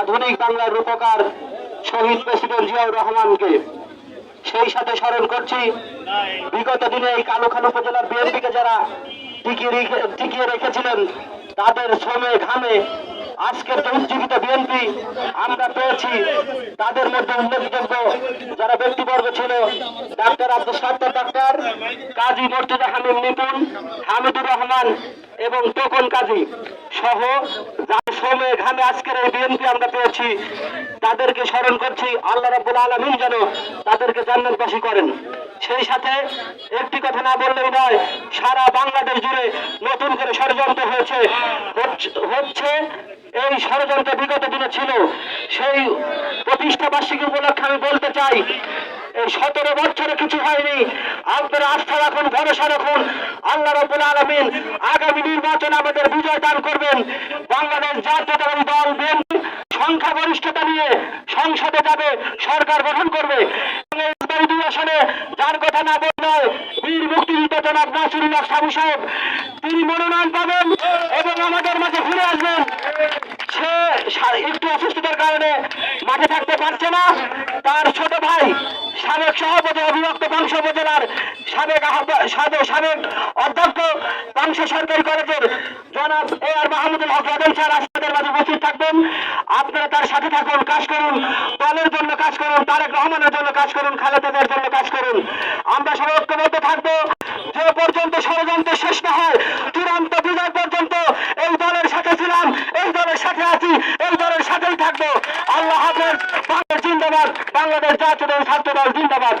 আধুনিক বাংলার রূপকার শহীদ প্রেসিডেন্ট জিয়াউর রহমানকে। সেই সাথে স্মরণ করছি বিগত দিনে এই কালুখান উপজেলার যারা টিকিয়ে টিকিয়ে রেখেছিলেন, তাদের শ্রমে ঘামে আজকের যে উজ্জীবিত বিএনপি আমরা পেয়েছি, তাদের মধ্যে উল্লেখযোগ্য যারা ব্যক্তিবর্গ ছিল, ডাক্তার আব্দুল সাত্তার ডাক্তার, কাজী মর্তুজা হামিম নিপুণ হামিদুর রহমান এবং তোকন কাজী সহ যার শ্রমে ঘামে আজকের এই বিএনপি আমরা পেয়েছি, তাদেরকে স্মরণ করছি, আল্লাহ রাব্বুল আলমিন যেন তাদেরকে জান্নাতবাসী করেন। সেই সাথে একটি কথা না বললেই নয়, সারা বাংলাদেশ জুড়ে নতুন করে ষড়যন্ত্র হয়েছে হচ্ছে এই ষড়যন্ত্র বিগত দিনে ছিল। সেই প্রতিষ্ঠা বার্ষিকী উপলক্ষে আমি বলতে চাই, এই সতেরো বছরে কিছু হয়নি। আপনারা আস্থা রাখুন, ভরসা রাখুন। আল্লাহ রব্বুল আলমিন আগামী নির্বাচন আমাদের বিজয় দান করবেন। বাংলাদেশ জাতীয়তাবাদী দল বিএনপি সংখ্যাগরিষ্ঠতা নিয়ে সংসদে যাবে, সরকার গঠন করবে। দুই আসনে, যার কথা না বললে বীর মুক্তিযুদ্ধ জনাব নাসিরুল্লাহ সাবু সাহেব, তিনি মনোনয়ন পাবেন এবং আমাদের মাঝে ফিরে আসবেন। মাঠে থাকতে পারছে না। তার ছোট ভাই সাবেক সভাপতি অবিভক্ত বংশ উপজেলার সাবেক সাবেক সাবেক অধ্যক্ষ বংশ সরকারি কলেজের জনাব এ আর মাহমুদুল হক রাজন স্যার আপনাদের মাঝে উপস্থিত থাকবেন। আপনারা তার সাথে থাকুন, কাজ করুন, দলের জন্য কাজ করুন, তারেক রহমানের জন্য কাজ করুন খালেদাদের জন্য কাজ করুন। আমরা সবাই ঐক্যবদ্ধ থাকব। যে পর্যন্ত ষড়যন্ত্র শেষ না হয় চূড়ান্ত বিজয় পর্যন্ত এই দলের সাথে ছিলাম এই দলের সাথে আছি এই দলের সাথেই থাকব আল্লাহ হাফেজ বাংলাদেশ জিন্দাবাদ বাংলাদেশ জাতীয় ছাত্র দল জিন্দাবাদ।